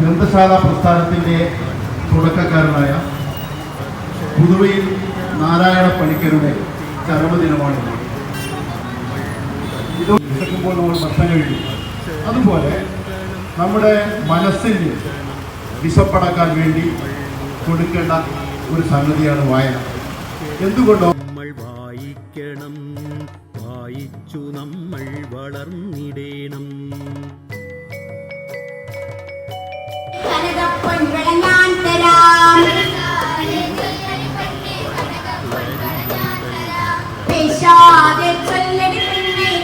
ഗ്രന്ഥശാല പ്രസ്ഥാനത്തിന്റെ തുടക്കക്കാരനായ പുതുവയിൽ നാരായണ പണിക്കരുടെ ചരമദിനമാണ് ഇത്. നമ്മൾ ഭക്ഷണം കഴിക്കും. അതുപോലെ നമ്മുടെ മനസ്സിന് വിശപ്പടക്കാൻ വേണ്ടി കൊടുക്കേണ്ട ഒരു സംഗതിയാണ് വായന. എന്തുകൊണ്ടോ നമ്മൾ വായിക്കണം വായിച്ചു നമ്മൾ വളർന്നിടേണം.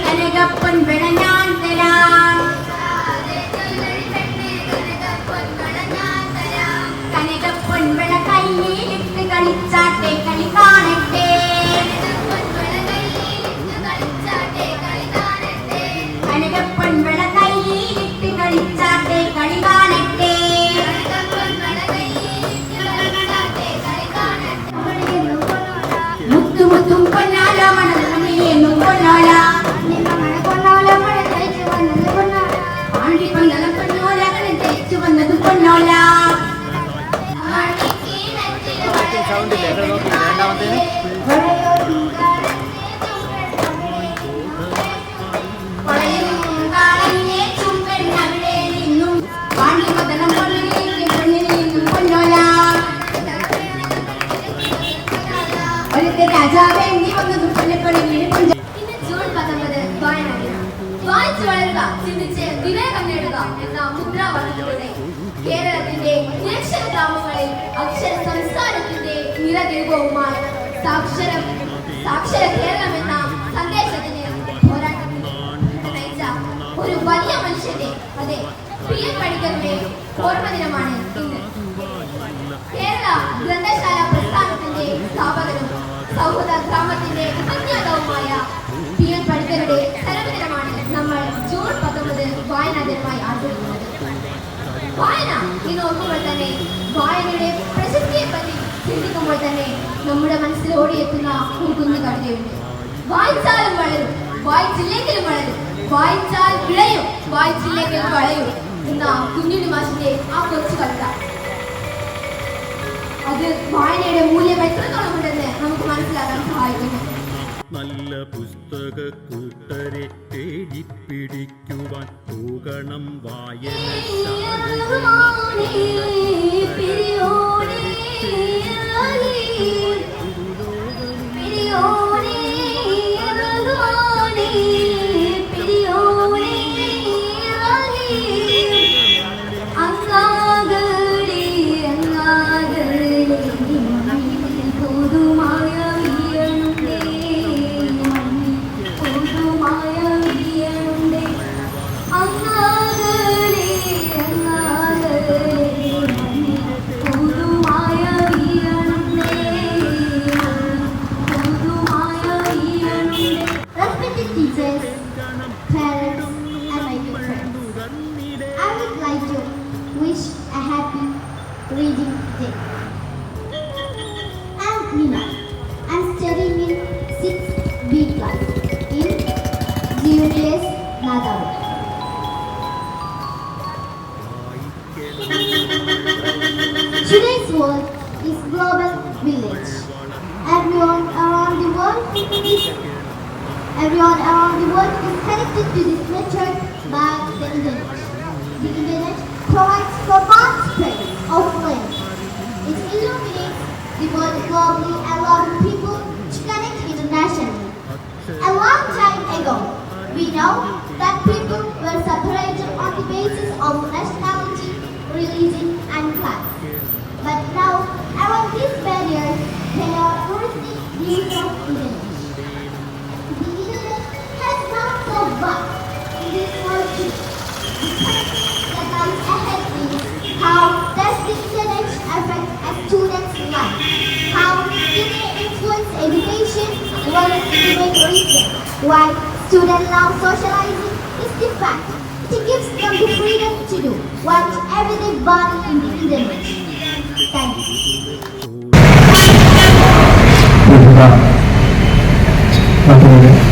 കനകപ്പൊൻ വിളഞ്ഞാൻ ചിന്തിച്ച് വിവേകം നേടുക എന്ന മുദ്രാവാക്യത്തിലൂടെ കേരളത്തിന്റെ നിരക്ഷര ഗ്രാമങ്ങളിൽ അക്ഷര സംസ്കാരത്തിന്റെ നിറദീപവുമായി സാക്ഷരം സാക്ഷര കേരളം എന്ന സന്ദേശത്തിന് പോരാട്ടത്തിൽ നയിച്ച ഒരു വലിയ മനുഷ്യന്റെ അതെ പി എൻ പണിക്കരുടെ ഓർമ്മ ദിനമാണ് കേരള ഗ്രന്ഥശാല പ്രസ്ഥാനത്തിന്റെ സ്ഥാപകനും സൗഹൃദ ഗ്രാമത്തിന്റെ ഉപജ്ഞാതാവുമായ പി എൻ പണിക്കരുടെ പത്തൊമ്പത് വായനാ എന്ന് ഓർക്കുമ്പോൾ തന്നെ വായനയുടെ പ്രശസ്തിയെ പറ്റി ചിന്തിക്കുമ്പോൾ തന്നെ നമ്മുടെ മനസ്സിൽ ഓടിയെത്തുന്ന ഒരു കുഞ്ഞു കവിതയുണ്ട്. വായിച്ചാലും വളരും വായിച്ചില്ലെങ്കിലും വളരും വായിച്ചാൽ വിളയും വായിച്ചില്ലെങ്കിലും വളയും എന്ന കുഞ്ഞുണ്ണി മാഷിന്റെ ആ കൊച്ചു കവിത. അത് വായനയുടെ മൂല്യം എത്രത്തോളം ഉണ്ടെന്ന് നമുക്ക് മനസ്സിലാക്കാൻ സഹായിക്കുന്നു. നല്ല പുസ്തക കൂട്ടരെ തേടി പിടിക്കുവാൻ പോകണം പുതുമായ Everyone around the world is connected to this network by the internet. The internet provides for vast spread of learning. It illuminates the world globally, allowing people to connect internationally. A long time ago, we know that people were separated on the basis of nationality, religion, and class. But now, around these barriers, they are the use of this lies ahead how does the internet affect a student's life? How it may influence education. Why students love socializing is the fact it gives them the freedom to do whatever they want in the internet. Thank you.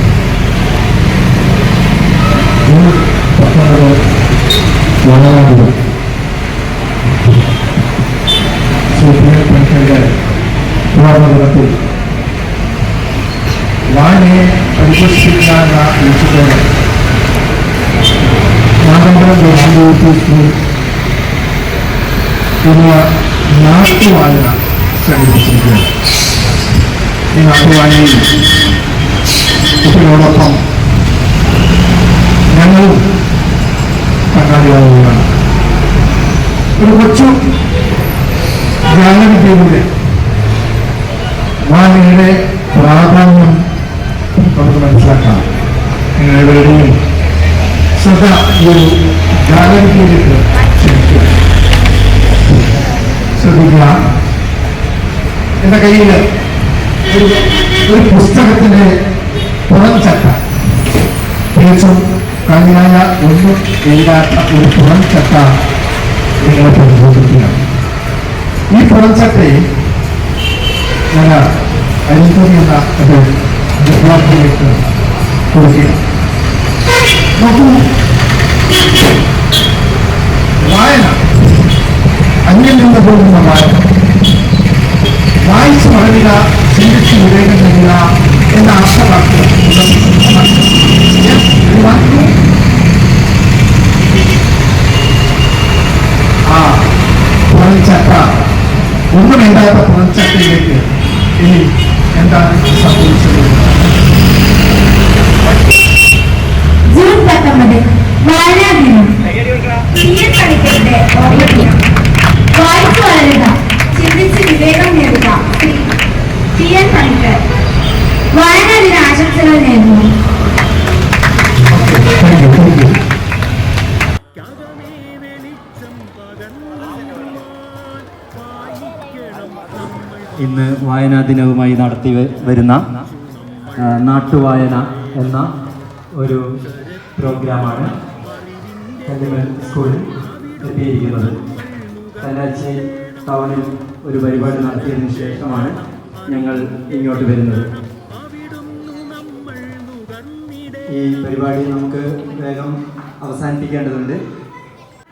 వనవాడు వాడే పరిపక్షితంగా ఎంచుకోవడం నాకంటే ముందు తీసుకుని నాకు ఆయన సంఘటించారు నాకు ఆయన ఉపయోగం నన్ను പങ്കാളിയാവുകയാണ് ഒരു കൊച്ചു ജ്ഞാനവിദ്യയുടെ വായനയുടെ പ്രാധാന്യം നമുക്ക് മനസ്സിലാക്കാം. നിങ്ങളെവരുടെയും ശ്രദ്ധ ഈ ഒരു ജ്ഞാനവിദ്യയിലേക്ക് ക്ഷണിക്കുക. ശ്രദ്ധിക്കുക. എന്റെ കയ്യിൽ ഒരു ഒരു പുസ്തകത്തിന്റെ പുറംചട്ട തികച്ചും കാലിയായ ഒന്നും ഇല്ലാത്ത ഒരു പുറംചട്ട നിങ്ങളെ പരിശോധിക്കുകയാണ് ഈ പുറംചട്ടയെ ഞാൻ അരിക്കൊടി എന്ന ഒരു വിദ്യാർത്ഥിയിലേക്ക് കൊടുക്കുകയാണ്. നോക്കൂ. വായന അന്യം നിന്ന് പോകുന്ന വായന. വായിച്ചു വളരുക ചിന്തിച്ച് വിവേകം നൽകുക എന്ന അർത്ഥവാക്യം ആ. പുറംചട്ട ഒന്നും ഇല്ലാത്ത പുറംചട്ടയിലേക്ക് ഇനി എന്താണ് സംഭവിച്ചത്? ജൂൺ പത്തൊമ്പത് വായനാ ദിനം വായനാ ദിനവുമായി നടത്തി വരുന്ന നാട്ടുവായന എന്ന ഒരു പ്രോഗ്രാമാണ് സ്കൂളിൽ എത്തിയിരിക്കുന്നത്. കല്ലാച്ചി ടൗണിൽ ഒരു പരിപാടി നടത്തിയതിനു ശേഷമാണ് ഞങ്ങൾ ഇങ്ങോട്ട് വരുന്നത്. ഈ പരിപാടി നമുക്ക് വേഗം അവസാനിപ്പിക്കേണ്ടതുണ്ട്.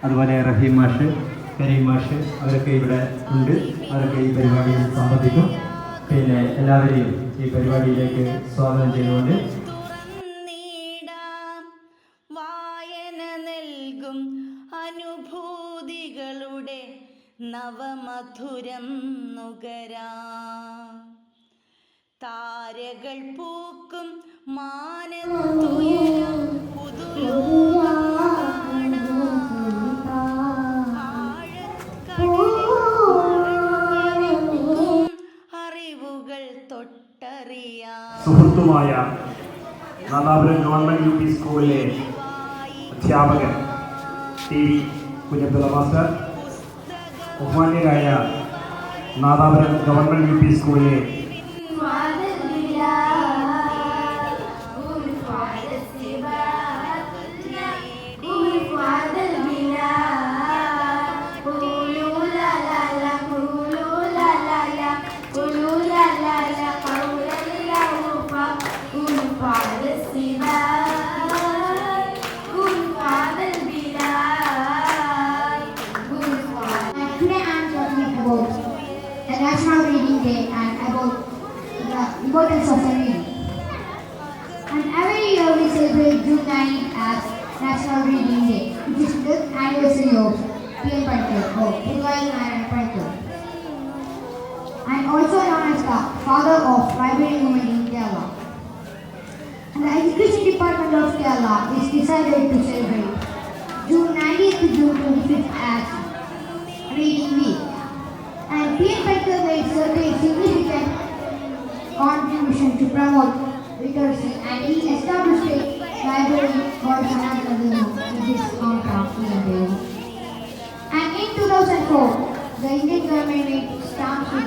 അതുപോലെ റഹീം മാഷ് കരീം മാഷ് അവരൊക്കെ ഇവിടെ ഉണ്ട്. അവരൊക്കെ ഈ പരിപാടിയിൽ സംബന്ധിക്കും. പിന്നെ എല്ലാവരെയും ഈ പരിപാടിയിലേക്ക് സ്വാഗതം ചെയ്തുകൊണ്ട് വായന അനുഭൂതികളുടെ നവമധുരം നുകരാ. താരകൾ പൂക്കും മാനത്തുയരം പുതുലോകം ആഴക്കടലിൽ സുഹൃത്തുമായ നാദാപുരം ഗവൺമെന്റ് യു പി സ്കൂളിലെ അധ്യാപകൻ ടി വി കുഞ്ഞബ്ദുള്ള മാസ്റ്റർ ബഹുമാന്യരായ നാദാപുരം ഗവൺമെന്റ് യു പി സ്കൂളിലെ Day, which is anniversary of P.M. Also known as the father of library in Kerala. The Education Department of Kerala is decided to celebrate June 19th to June 25th as Reading Week. And P.N. Pankar made certain significant contribution to promote literacy and he established a library called Sanatana എന്റെ ഗ്രാമീണ staff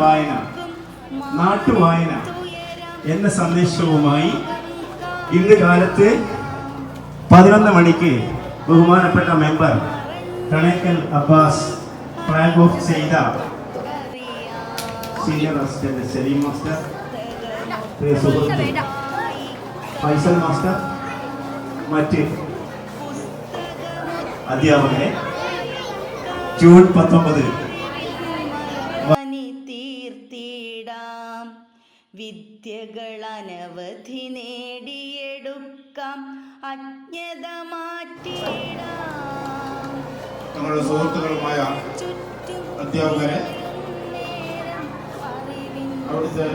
വായന നാട്ടു വായന എന്ന സന്ദേശവുമായി ഇന്ന് കാലത്ത് പതിനൊന്ന് മണിക്ക് ബഹുമാനപ്പെട്ട member Kanakkal Abbas flag off ചെയ്ത senior assistant Saleem master Faisal master മറ്റ് അധ്യാപകരെ. ജൂൺ പത്തൊമ്പത് വിദ്യകൾ അനവധി നേടിയെടുക്കാം. അജ്ഞത മാറ്റിയിടാം. ഞങ്ങളുടെ സുഹൃത്തുക്കളുമായ അധ്യാപകരെ അവിടുത്തെ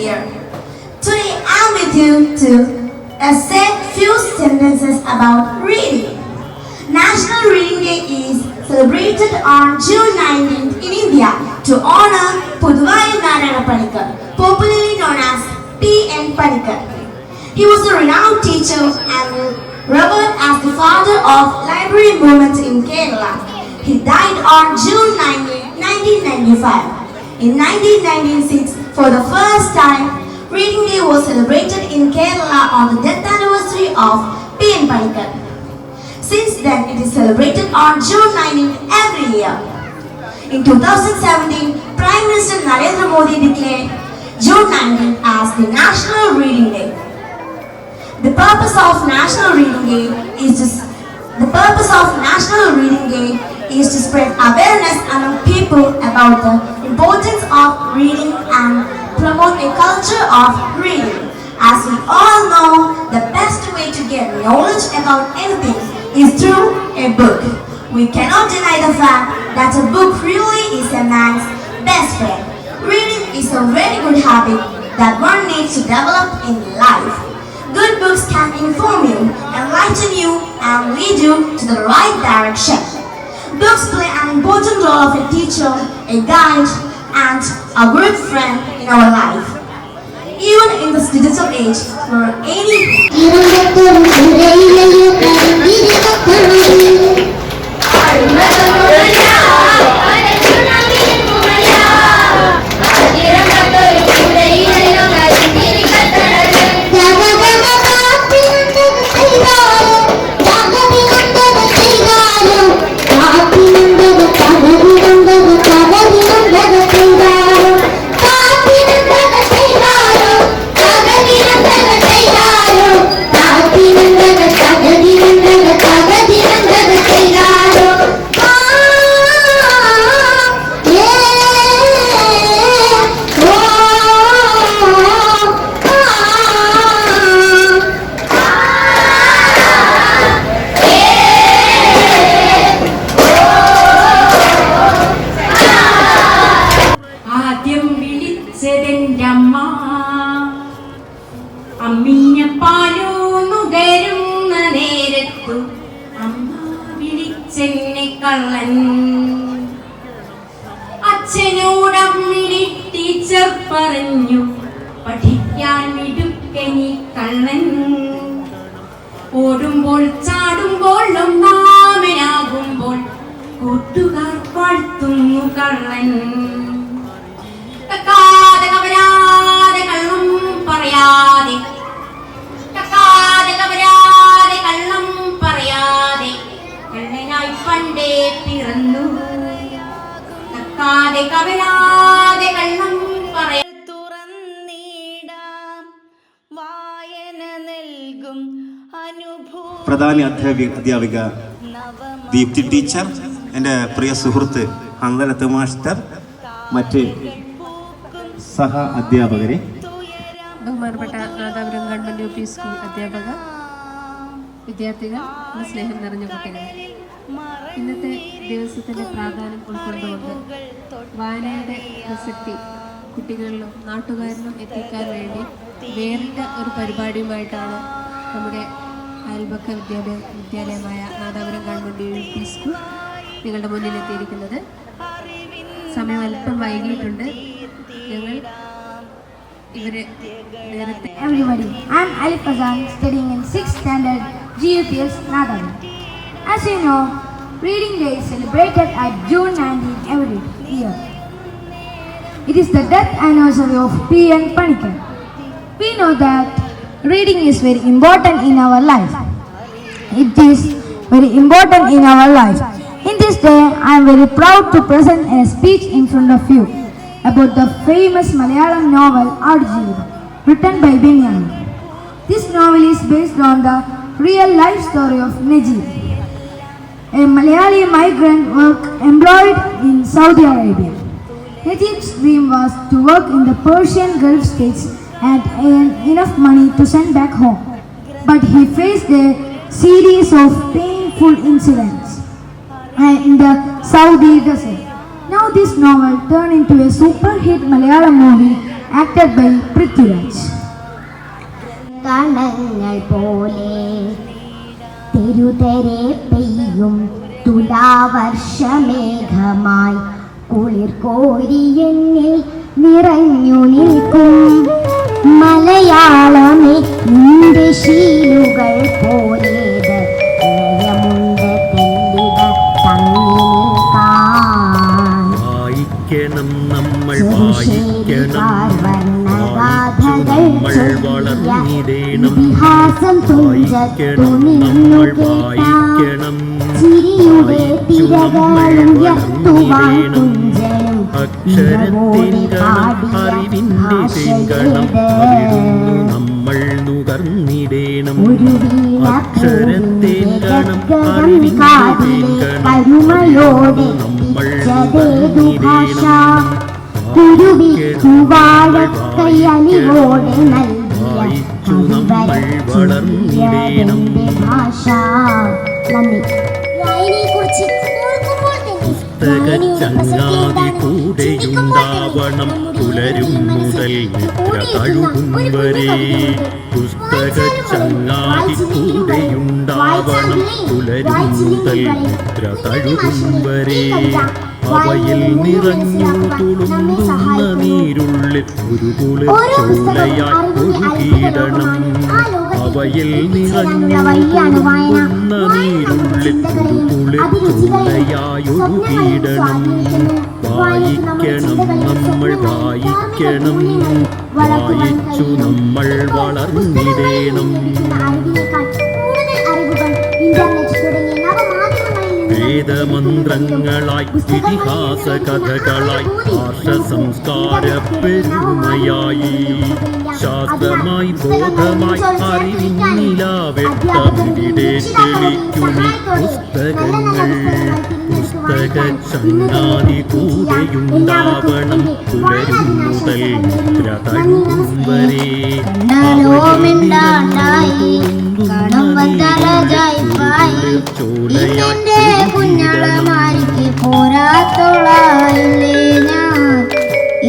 here. Today I'm with you to say few sentences about reading. National Reading Day is celebrated on June 19th in India to honor Puduvai Narayana Panikar, popularly known as P.N. Panikar. He was a renowned teacher and revered as the father of library movement in Kerala. He died on June 19, 1995. In 1996, for the first time, Reading Day was celebrated in Kerala on the death anniversary of P.N. Panikar. Since then, it is celebrated on June 19 every year. In 2017, Prime Minister Narendra Modi declared June 19 as the National Reading Day. The purpose of National Reading Day is to the purpose of National Reading Day is to spread awareness among people about the importance of reading and promote a culture of reading. As we all know, the best way to get knowledge about anything is through a book. We cannot deny the fact that a book really is a man's best friend. Reading is a very good habit that one needs to develop in life. Good books can inform you, enlighten you, and lead you to the right direction. Books play an important role of a teacher, a guide, and a good friend in our life. Even in this digital age, where any കള്ളൻ ഓടുമ്പോൾ ചാടുമ്പോൾ ഒന്നാമനാകുമ്പോൾ കൂട്ടുകാർ വാഴ്ത്തുന്നു കള്ളൻ കക്കാതെ കവരാതെ കള്ളം പറയാതെ. കക്കാതെ കവരാതെ കള്ളം പറയാതെ. പണ്ടേ പിറന്നു. കവരാതെ കള്ളം പ്രധാന അധ്യാപിക അധ്യാപിക ദീപ്തി ടീച്ചർ എന്റെ പ്രിയ സുഹൃത്ത് ഹന്തലത്ത് മാസ്റ്റർ മറ്റ് സഹ അധ്യാപകരെ. ബഹുമാനപ്പെട്ട നാദാപുരം യു പി സ്കൂൾ അധ്യാപക വിദ്യാർത്ഥികൾ സ്നേഹം നിറഞ്ഞ കുട്ടികൾ ഇന്നത്തെ ദിവസത്തിന്റെ പ്രാധാന്യം ഉൾക്കൊണ്ടുകൊണ്ട് വായനയുടെ പ്രസക്തി കുട്ടികളിലും നാട്ടുകാരിലും എത്തിക്കാൻ വേണ്ടി വേറിട്ട ഒരു പരിപാടിയുമായിട്ടാണ് നമ്മുടെ അയൽപക്ക വിദ്യാലയ വിദ്യാലയമായ Nadapuram government U P school നിങ്ങളുടെ മുന്നിലെത്തിയിരിക്കുന്നത് സമയം അല്പം വൈകിയിട്ടുണ്ട് ഞങ്ങൾ ഇവരെ നേരത്തെ everybody. I'm Alif Azan, studying in 6th standard GUPS Nagaland. As you know, Reading Day is celebrated at June 19 every year. It is the death anniversary of P.N. Panikkar. We know that reading is very important in our life. It is very important in our life. In this day, I am very proud to present a speech in front of you about the famous Malayalam novel Aadujeevitham, written by Benjamin. This novel is based on the real life story of Najib, a Malayali migrant work employed in Saudi Arabia. Najib's dream was to work in the Persian Gulf states and earn enough money to send back home. But he faced a series of painful incidents uh, in the Saudi desert. Now this novel turned into a super hit Malayalam movie acted by Prithviraj. കണങ്ങൾ പോലെ തെരുതെരെ പെയ്യും തുലാവർഷമേഘമായി കുളിർ കോരിയെന്നിൽ നിറഞ്ഞു നിൽക്കും മലയാളമേ നിന്റെ ശീലുകൾ പോലേത് ലയമുണ്ട് തെല്ലിട വായിക്കണം നമ്മൾ വായിക്കണം. നമ്മൾ വളർന്നിടേണം. ഇതിഹാസം വായിക്കണം നമ്മൾ വായിക്കണം. ചിരിയുടെ തിരകളും വ്യക്തുവാൻ അക്ഷരത്തിൻ തേങ്കണം നമ്മൾ നുകർന്നിടേണം അക്ഷരത്തിൻ തേങ്കണം നമ്മൾ നുകർന്നിടേണം വായിച്ചു നമ്മൾ വളർന്നിടേണം ഭാഷ. നന്ദി. ചങ്ങാതി കൂടെയുണ്ടാവണം പുലരും മുതൽ നിദ്ര കഴുകും വരെ പുസ്തക ചങ്ങാതി കൂടെയുണ്ടാവണം പുലരും മുതൽ നിദ്ര കഴുകും വരെ അവയിൽ നിറഞ്ഞു തുളുമ്പുന്ന നീരുള്ളിൽ ഒരു കുളിർ ചോലയായി ഒഴുകിയിടണം അവയിൽ നിറഞ്ഞു നീരുള്ളിൽ ചോലയായി ഒഴുകിയിടണം വായിക്കണം നമ്മൾ വായിക്കണം. വായിച്ചു നമ്മൾ വളർന്നിടേണം. നവമാധ്യമങ്ങളിൽ മന്ത്രങ്ങളായി ഇതിഹാസ കഥകളായി ഭാഷ സംസ്കാര പെരുമയായി. ശാസ്ത്രമായി ബോധമായി അറിവിന്നിലാവെട്ടമിവിടെ തെളിക്കുമി പുസ്തകങ്ങൾ. ചങ്ങാതി കൂടെയുണ്ടാവണം. പുലരും മുതൽ നിദ്ര തഴുകും വരെ മിണ്ടാണ്ടായി, കാണുമ്പോൾ തലചായ്പായി. ഇന്നെന്റെ കുഞ്ഞളമാരിക്ക് പോരാത്തോളായില്ലേ ഞാൻ.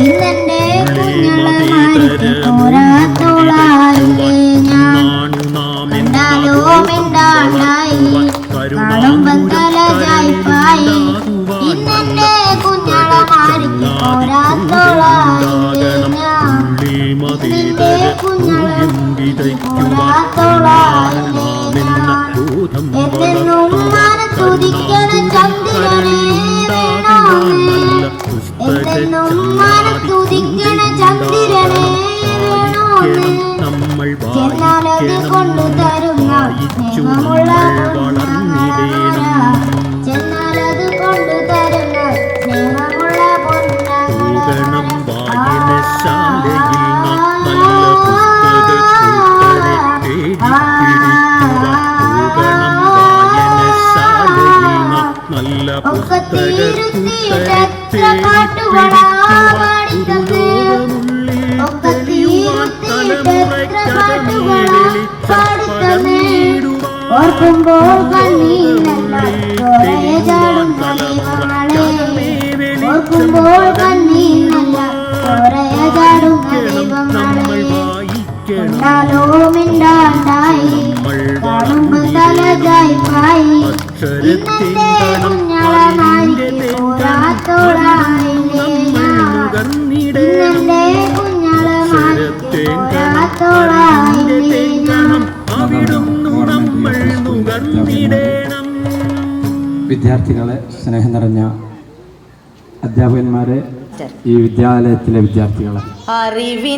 ഇന്നെന്റെ കുഞ്ഞളമാരിക്ക് പോരാത്തോളായില്ലേ ഞാൻ. കണ്ടാലോ മിണ്ടാണ്ടായി കാണുമ്പോൾ എന്നെന്നും മനസ്തുതിക്കണ ചന്ദ്രനെ വേണമേ എന്നെന്നും മനസ്തുതിക്കണ ചന്ദ്രനെ വേണമേ നമ്മൾ വായിക്കണം വായിച്ചു നമ്മൾ ഓർക്കുമ്പോൾ കണ്ണീരല്ല ചോരയെ ചാടുന്ന ദൈവങ്ങളെ ഓർക്കുമ്പോൾ കണ്ണീരല്ല ചാടുന്ന ദൈവങ്ങളെ കണ്ടാലോ മിണ്ടാണ്ടായി കാണുമ്പോൾ തലതായിപ്പായി ഇന്നത്തെ വിദ്യാർത്ഥികളെ സ്നേഹം നിറഞ്ഞ അധ്യാപകന്മാരെ ഈ വിദ്യാലയത്തിലെ വിദ്യാർത്ഥികളെ.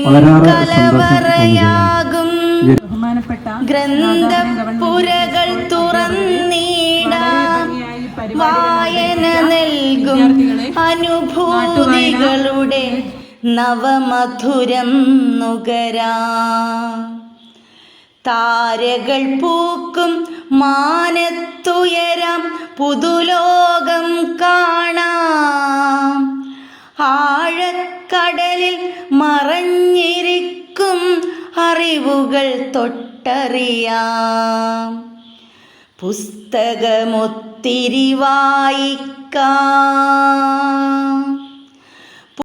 വളരെയേറെ സന്തോഷം. കലവറയാകും ഗ്രന്ഥപുരകൾ വായന നൽകും അനുഭൂതികളുടെ നവമധുരം നുകരാ. താരകൾ പൂക്കും മാനത്തുയരം പുതുലോകം കാണാം. ആഴക്കടലിൽ മറഞ്ഞിരിക്കും അറിവുകൾ തൊട്ടറിയാം. പുസ്തകമൊത്തിരി വായിക്കാം.